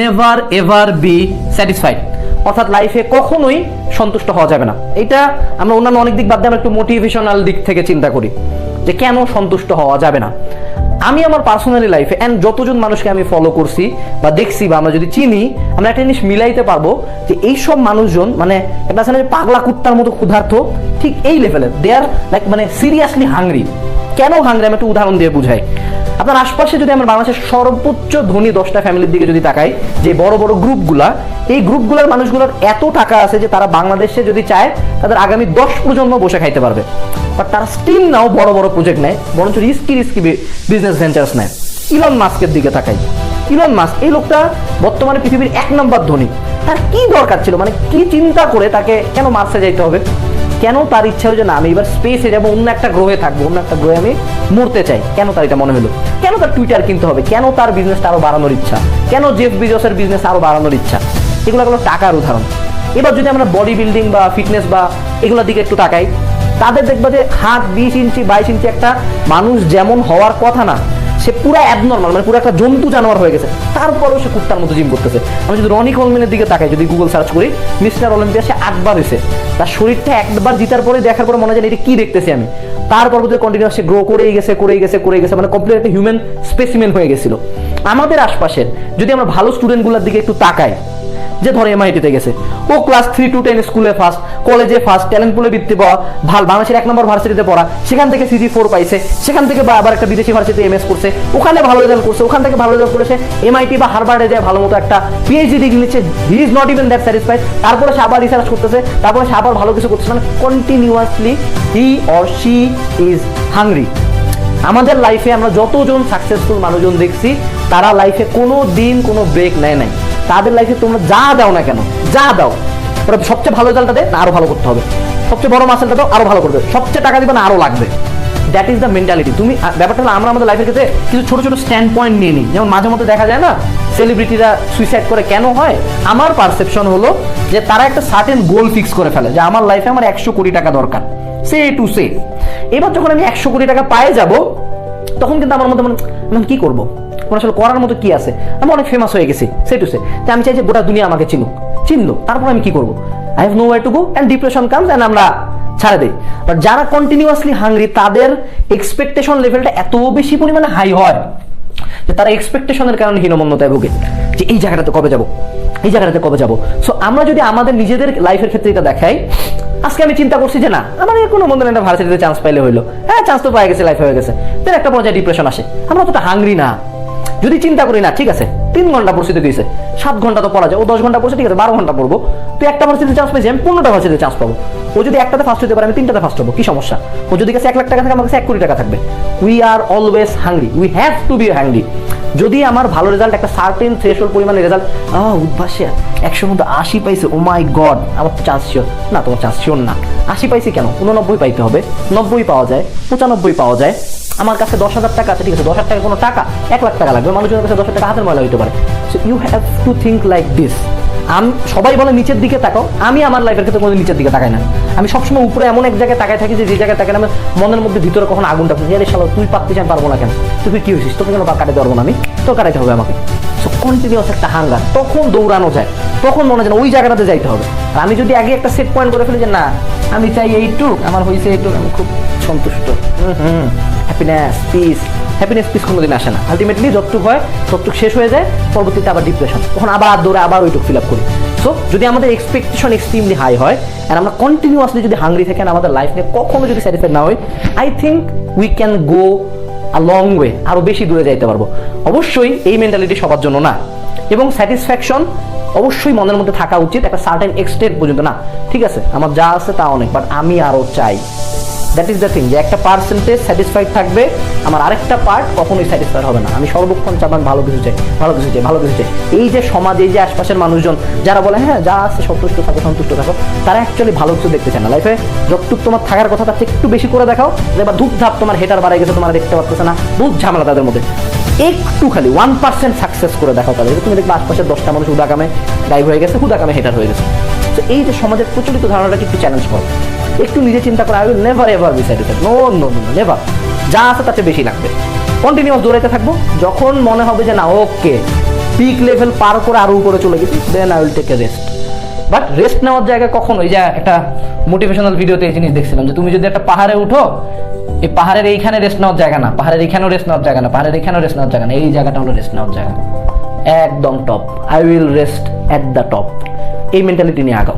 Never ever be satisfied অর্থাৎ লাইফে কখনোই সন্তুষ্ট হওয়া যাবে না। এটা আমরা অন্যান্য অনেক দিক বাদ দিয়ে আমরা একটু মোটিভেশনাল দিক থেকে চিন্তা করি, যে কেন সন্তুষ্ট হওয়া যাবে না। আমি আমার পার্সোনালি লাইফে অ্যান্ড যতজন মানুষকে আমি ফলো করছি বা দেখছি বা আমরা যদি চিনি, আমরা একটা জিনিস মিলাইতে পারব যে এইসব মানুষজন মানে একটা পাগলা কুত্তার মতো ক্ষুধার্ত, ঠিক এই লেভেলের দে আর লাইক মানে সিরিয়াসলি হাংরি কেন আমি একটু উদাহরণ দিয়ে বুঝাই। আপনার আশপাশে যদি আমরা বাংলাদেশের সর্বোচ্চ ধনী দশটা ফ্যামিলির দিকে যদি তাকাই, যে বড় বড় গ্রুপগুলা, এই গ্রুপগুলোর মানুষগুলোর এত টাকা আছে যে তারা বাংলাদেশে যদি চায়, তাদের আগামী দশ প্রজন্ম বসে খাইতে পারবে। বাট তারা স্টিল নাও বড় বড় প্রজেক্ট নেয়, বরঞ্চ রিস্কি রিস্কি বিজনেস ভেঞ্চার্স নেয়। ইলন মাস্কের দিকে তাকাই। ইলন মাস্ক এই লোকটা বর্তমানে পৃথিবীর এক নম্বর ধনী। তার কি দরকার ছিল? মানে কি চিন্তা করে তাকে কেন মার্সে যাইতে হবে? কেন তার ইচ্ছা হলো যে না, আমি এবার স্পেসে যাব, অন্য একটা গ্রহে থাকব, অন্য একটা গ্রহে আমি মরতে চাই? কেন তার এটা মনে হলো? কেন তার টুইটার কিনতে হবে? কেন তার বিজনেসটা আরও বাড়ানোর ইচ্ছা? কেন জেফ বিজসের বিজনেস আরও বাড়ানোর ইচ্ছা? এগুলো হলো টাকার উদাহরণ। এবার যদি আমরা বডি বিল্ডিং বা ফিটনেস বা এগুলোর দিকে একটু তাকাই, তাদের দেখবা যে হাত বিশ ইঞ্চি, বাইশ ইঞ্চি একটা মানুষ যেমন হওয়ার কথা না সে পুরো অ্যাবনর্মাল মানে পুরো একটা জন্তু জানোয়ার হয়ে গেছে। তারপরেও সে কুত্তার মতো জিম করতেছে। আমি যদি রনি কলমিনের দিকে তাকাই, যদি গুগল সার্চ করি মিস্টার অলিম্পিয়া সে আটবার হয়েছে। তার শরীরটা একবার জিতার পরে দেখার পরে মনে হয় এটা কি দেখতেছি আমি। তারপর পরবর্তীতে কন্টিনিউ সে গ্রো করেই গেছে করেই গেছে করে গেছে মানে কমপ্লিট একটা হিউম্যান স্পেসিমেন হয়ে গেছিল। আমাদের আশপাশের, যদি আমরা ভালো স্টুডেন্টগুলোর দিকে একটু তাকাই যে ধরে এমআইটিতে গেছে। ও ক্লাস থ্রি টু টেন স্কুলে ফার্স্ট কলেজে ফার্স্ট ট্যালেন্ট পুলে বৃত্তি পাওয়া, ভালো বাংলাদেশের এক নম্বর ভার্সিটিতে পড়া, সেখান থেকে সিজি ফোর পাইছে, সেখান থেকে বা আবার একটা বিদেশি ভার্সিটিতে এমএস করছে, ওখানে ভালো রেজাল্ট করছে, ওখান থেকে ভালো রেজাল্ট করেছে এমআইটি বা হারবার্ডে যায় ভালো মতো একটা পিএইচডি ডিগ্রি নিচ্ছে he is not even that satisfied তারপরে সে আবার রিসার্চ করতেছে, তারপরে সে আবার ভালো কিছু করতেছে মানে continuously he or she is hungry আমাদের লাইফে আমরা যতজন সাকসেসফুল মানুষজন দেখছি, তারা লাইফে কোনো দিন কোনো ব্রেক নেয় নাই। তাদের লাইফে তোমরা যা দাও না কেন, যা দাও ওরা সবচেয়ে ভালো রেজাল্টটা দেয় না আরও ভালো করতে হবে। সবচেয়ে বড় মাসেলটা দাও, আরও ভালো করবে। সবচেয়ে টাকা দিবে না, আরও লাগবে। দ্যাট ইজ দ্য মেন্টালিটি তুমি ব্যাপারটা হলো, আমরা আমাদের লাইফের ক্ষেত্রে কিছু ছোট ছোট স্ট্যান্ড পয়েন্ট নিয়ে নিই। যেমন মাঝে মধ্যে দেখা যায় না সেলিব্রিটিরা সুইসাইড করে কেন হয়? আমার পারসেপশন হলো যে তারা একটা সার্টেন গোল ফিক্স করে ফেলে, যে আমার লাইফে আমার একশো কোটি টাকা দরকার। সে টু সে। এবার যখন আমি একশো কোটি টাকা পায়ে যাব, তখন কিন্তু আমার মধ্যে মনে, কি করব? আমার আসলে করার মতো কি আছে? আমি অনেক ফেমাস হয়ে গেছি সে টু সে আমি চাই যে গোটা দুনিয়া আমাকে চিনুক। চিনলো, তারপর আমি কি করব? I have no way to go and depression comes and আমরা ছাড়ে দেই। বাট যারা কন্টিনিউয়াসলি হাংরি তাদের এক্সপেকটেশন লেভেলটা এত বেশি পরিমাণে হাই হয় যে তারা এক্সপেকটেশনের কারণে হীনমন্যতায় ভোগে। যে এই জায়গাটাতে কবে যাব? এই জায়গাটাতে কবে যাব? সো আমরা যদি আমাদের নিজেদের লাইফের ক্ষেত্রে এটা দেখাই, আজকে আমি চিন্তা করছি যে না আমার এর কোনো বন্ধু একটা ভার্সিটিতে চান্স পাইলে হইল। হ্যাঁ চান্স তো পাই গেছে লাইফ হয়ে গেছে। তার একটা পর্যায়ে ডিপ্রেশন আসে। আমরা অতটা হাংরি না। যদি চিন্তা করি না, ঠিক আছে, তিন ঘণ্টা পরিস্থিতি দিয়েছে সাত ঘণ্টা তো পড়া যায়, ও দশ ঘণ্টা পড়ছে, ঠিক আছে, বারো ঘণ্টা পড়ব। তুই একটা ভার্সিটিতে চান্স পেয়েছি, আমি পনেরোটা ভার্সিটিতে চান্স পাবো। ও যদি একটাতে ফার্স্ট হতে পারে, আমি তিনটাতে ফার্স্ট হব, কি সমস্যা? ও যদি কাছে এক লাখ টাকা থাকে, আমার কাছে এক কোটি টাকা থাকবে। We are always hungry we have to be hungry যদি আমার ভালো রেজাল্ট একটা সার্টেন থ্রেশল পরিমাণে রেজাল্ট উদ্ভাসে একশোর মধ্যে আশি পাইছে ও মাই গড আমার তো চান্স শিওর না, তোমার চান্স শিওর না। আশি পাইছে কেন? উননব্বই পাইতে হবে, নব্বই পাওয়া যায়, পঁচানব্বই পাওয়া যায় আমার কাছে দশ হাজার টাকা আছে, ঠিক আছে, দশ হাজার টাকা কোনো টাকা, এক লাখ টাকা লাগবে মানুষের কাছে দশ হাজার টাকা হাতের ময়লা হইতে পারে। So you have to think like this আমি সবাই বলে নিচের দিকে তাকাও। আমি আমার লাইফের ক্ষেত্রে কোনো নিচের দিকে তাকাই না। আমি সবসময় উপরে এমন এক জায়গায় তাকাই থাকি যে যে জায়গায় তাকাই না, আমার মনের মধ্যে ভিতরে কখন আগুনটা ফুটে আরে শালা তুই পারতে চাই পারব না কেন? তুই কি হয়েছিস? তোকে কেন কাটাতে পারব না আমি? তো কাটাইতে হবে আমাকে। সো কন্টিনিউয়াস একটা হাঙ্গার। তখন দৌড়ানো যায়। তখন মনে হয় ওই জায়গাটাতে যাইতে হবে। আর আমি যদি আগে একটা সেট পয়েন্ট করে ফেলি যে না আমি চাই এইটুক আমার হয়েছে এইটুক। আমি খুব সন্তুষ্ট। Hmm happiness peace happiness peace কোনোদিন আসে না। আলটিমেটলি যতটুক হয়, ততটুক শেষ হয়ে যায়, পরবর্তীতে আবার ডিপ্রেশন তখন আবার দৌড়ে আবার ওইটুক ফিল আপ করি। সো যদি আমাদের এক্সপেকটেশন এক্সট্রিমলি হাই হয় আর আমরা কন্টিনিউয়াসলি যদি হাংরি থাকেন আমাদের লাইফ নিয়ে কখনো যদি স্যাটিসফাইড না হই I think we can go a long way আরও বেশি দূরে যাইতে পারব। অবশ্যই এই মেন্টালিটি সবার জন্য না। এবং স্যাটিসফ্যাকশন অবশ্যই মনের মধ্যে থাকা উচিত, একটা সার্টেন এক্সটেন্ট পর্যন্ত না। ঠিক আছে, আমার যা আছে তা অনেক বাট আমি আরও চাই। দ্যাট ইজ দ্য থিং যে একটা পার্সেন্টেজ স্যাটিসফাইড থাকবে, আমার আরেকটা পার্ট কখনোই স্যাটিসফাইড হবে না। আমি সর্বক্ষণ চাপান, ভালো কিছু চাই, ভালো কিছু চাই, ভালো কিছু চাই। এই যে সমাজ, এই যে আশপাশের মানুষজন, যারা বলে হ্যাঁ যা আছে সন্তুষ্ট থাকো সন্তুষ্ট থাকো, তারা অ্যাকচুয়ালি ভালো কিছু দেখতে চায় না। লাইফে যতটুক তোমার থাকার কথা, তার একটু বেশি করে দেখাও এবার ধূপ ধাপ তোমার হেটার বাড়াই গেছে, তোমার দেখতে পারতেছে না। বহুত ঝামেলা তাদের মধ্যে। একটু খালি ওয়ান পার্সেন্ট সাকসেস করে দেখাও তাদের। তুমি দেখবে আশপাশের দশটা মানুষ হুদাকামে গাইব হয়ে গেছে, হুদাকামে হেটার হয়ে গেছে। তো এই যে সমাজের প্রচলিত ধারণাটাকে একটু চ্যালেঞ্জ করো? একটু নিজে চিন্তা করে I never ever be satisfied no no no never যা আছে তাতে বেশি লাগবে। কন্টিনিউয়াস দৌড়াইতে থাকব। যখন মনে হবে যে না ওকে পিক লেভেল পার করে আরও উপরে চলে গেছি then I will take a rest but rest নেওয়ার জায়গা কখন? ওই যে একটা মোটিভেশনাল ভিডিওতে এই জিনিস দেখছিলাম, যে তুমি যদি একটা পাহাড়ে উঠো, এই পাহাড়ের এইখানে রেস্ট নেওয়ার জায়গা না, পাহাড়ের এইখানেও রেস্ট নেওয়ার জায়গা না, পাহাড়ের এইখানেও রেস্ট নেওয়ার জায়গা না, এই জায়গাটা হলো রেস্ট নেওয়ার জায়গা। একদম top I will rest at the top এই মেন্টালিটি নিয়ে আগাও।